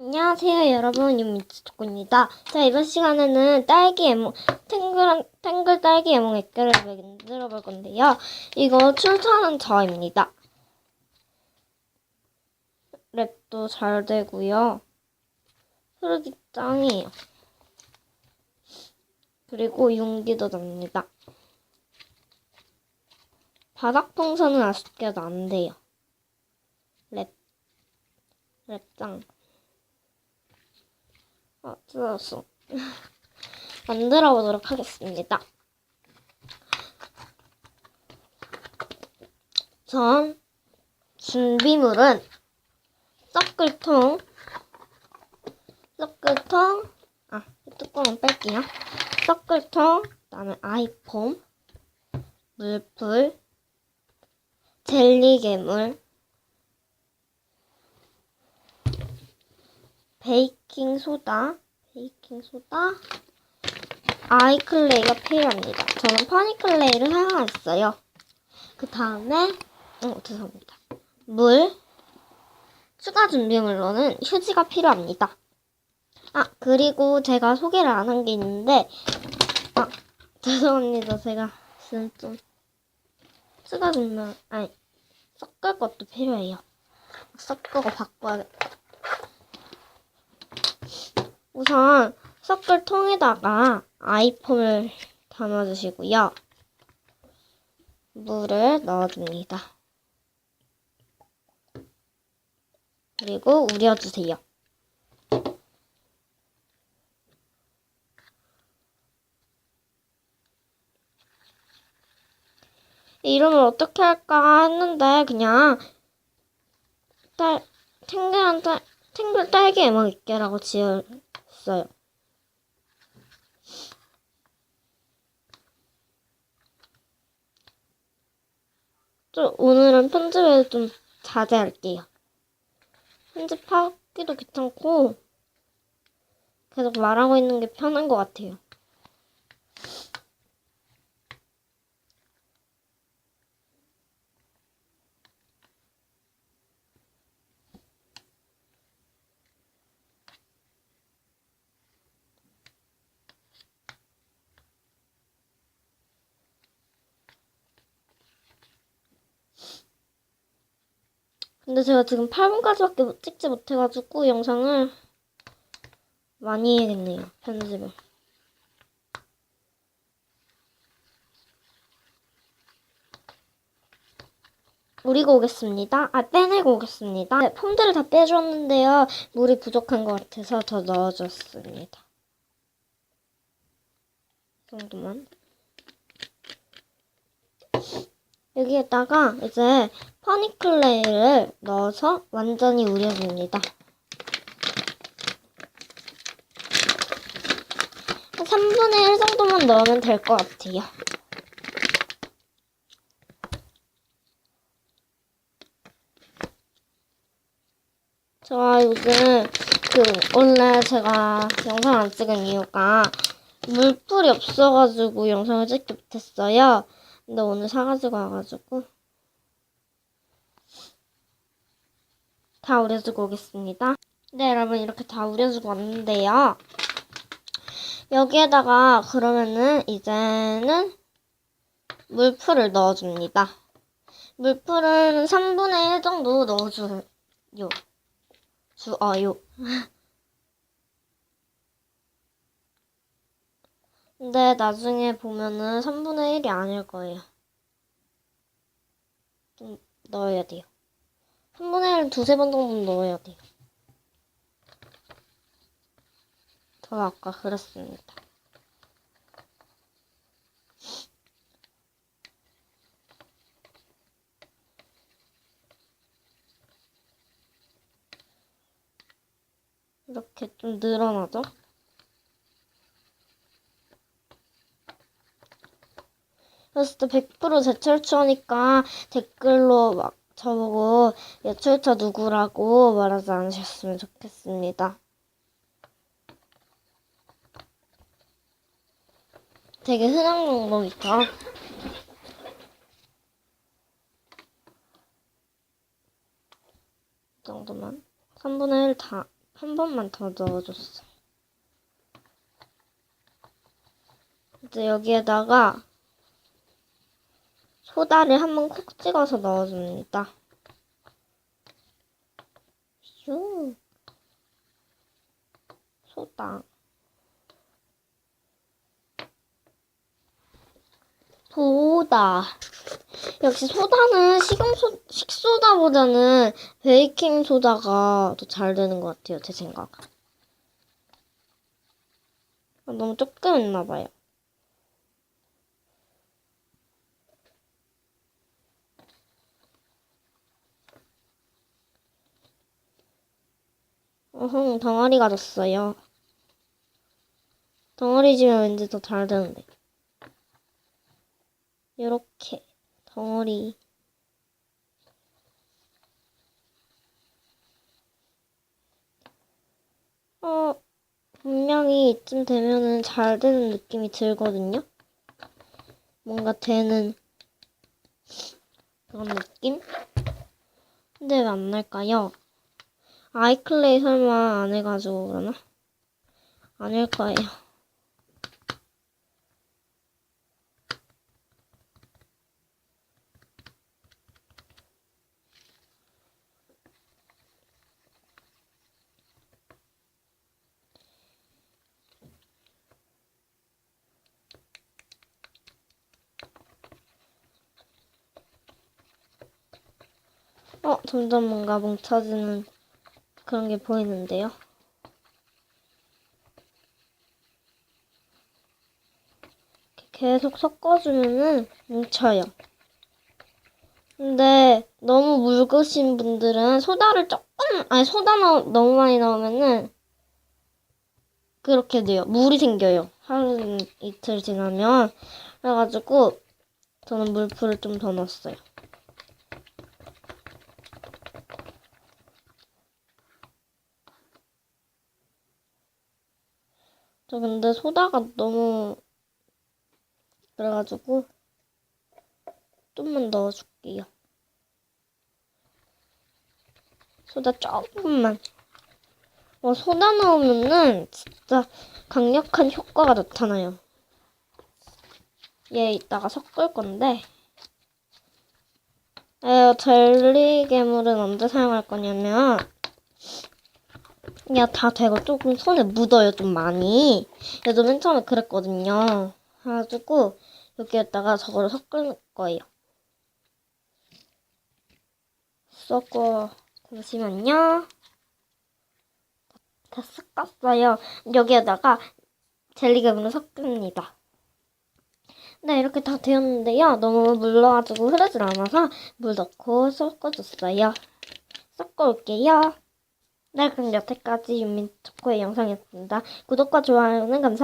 안녕하세요 여러분 윤미츠토입니다. 자 이번 시간에는 딸기 에몽 탱글 탱글 딸기 에몽 액계를 만들어 볼 건데요. 이거 출처는 저입니다. 랩도 잘 되고요. 흐르기 짱이에요. 그리고 용기도 납니다. 바닥 풍선은 아쉽게도 안 돼요. 랩 랩짱. 아, 뜯었어. 만들어 보도록 하겠습니다. 전 준비물은 섞을통, 섞을통, 아, 이 뚜껑은 뺄게요. 섞을통, 그다음에 아이폼, 물풀, 젤리 괴물, 베이킹 소다, 베이킹 소다, 아이클레이가 필요합니다. 저는 퍼니클레이를 사용했어요. 그 다음에, 어, 죄송합니다. 물, 추가 준비물로는 휴지가 필요합니다. 아, 그리고 제가 소개를 안 한 게 있는데, 아, 죄송합니다. 제가 지금 좀, 추가 준비물, 아니, 섞을 것도 필요해요. 섞고 바꿔야겠다. 우선 섞을 통에다가 아이폼을 담아주시고요. 물을 넣어줍니다. 그리고 우려주세요. 이름을 어떻게 할까 했는데 그냥 딸 탱글한 딸 탱글 딸기 에먹 있게라고 지 었어요. 좀 오늘은 편집을 좀 자제할게요. 편집하기도 귀찮고 계속 말하고 있는 게 편한 것 같아요. 근데 제가 지금 8분까지밖에 찍지 못해가지고 영상을 많이 해야겠네요. 편집을. 우리고 오겠습니다. 아, 빼내고 오겠습니다. 네, 폼들을 다 빼줬는데요. 물이 부족한 것 같아서 더 넣어줬습니다. 이 정도만. 여기에다가 이제 퍼니클레이를 넣어서 완전히 우려줍니다. 한 3분의 1 정도만 넣으면 될 것 같아요. 제가 요즘 그 원래 제가 영상 안 찍은 이유가 물풀이 없어가지고 영상을 찍지 못했어요. 근데 오늘 사가지고 와가지고 다 우려주고 오겠습니다. 네, 여러분 이렇게 다 우려주고 왔는데요. 여기에다가 그러면은 이제는 물풀을 넣어줍니다. 물풀은 3분의 1 정도 넣어줘요. 주어요. 근데 나중에 보면은 3분의 1이 아닐 거예요. 좀 넣어야 돼요. 3분의 1은 두세 번 정도 넣어야 돼요. 저 아까 그랬습니다. 이렇게 좀 늘어나죠? 그래서 또 100% 제철처니까 댓글로 막 저보고 예철처 누구라고 말하지 않으셨으면 좋겠습니다. 되게 흔한 방법이죠. 이 정도만. 3분의 1 다 한 번만 더 넣어줬어. 이제 여기에다가 소다를 한번 콕 찍어서 넣어줍니다. 슈. 소다. 소다. 역시 소다는 식용소, 식소다보다는 베이킹 소다가 더 잘 되는 것 같아요, 제 생각. 아, 너무 조금 했나 봐요. 어흥, 덩어리가 졌어요. 덩어리 지면 왠지 더 잘 되는데. 요렇게 덩어리. 어, 분명히 이쯤 되면은 잘 되는 느낌이 들거든요. 뭔가 되는 그런 느낌? 근데 왜 안 날까요? 아이클레이 설마 안 해가지고 그러나? 아닐 거예요. 어, 점점 뭔가 뭉쳐지는 그런 게 보이는데요. 계속 섞어주면은 뭉쳐요. 근데 너무 묽으신 분들은 소다를 조금, 아니 소다 넣, 너무 많이 넣으면은 그렇게 돼요. 물이 생겨요. 하루 이틀 지나면. 그래가지고 저는 물풀을 좀 더 넣었어요. 저 근데 소다가 너무 그래가지고 좀만 넣어줄게요. 소다 조금만. 어, 소다 넣으면은 진짜 강력한 효과가 나타나요. 얘 이따가 섞을 건데. 에, 젤리 괴물은 언제 사용할 거냐면 야, 다 되고 조금 손에 묻어요, 좀 많이. 얘도 맨 처음에 그랬거든요. 그래가지고 여기에다가 저거를 섞을 거예요. 섞어 잠시만요. 다 섞었어요. 여기에다가 젤리가물을 섞습니다. 네, 이렇게 다 되었는데요. 너무 물러가지고 흐르질 않아서 물 넣고 섞어줬어요. 섞어 올게요. 네, 그럼 여태까지 윤민 초코의 영상이었습니다. 구독과 좋아요는 감사합니다.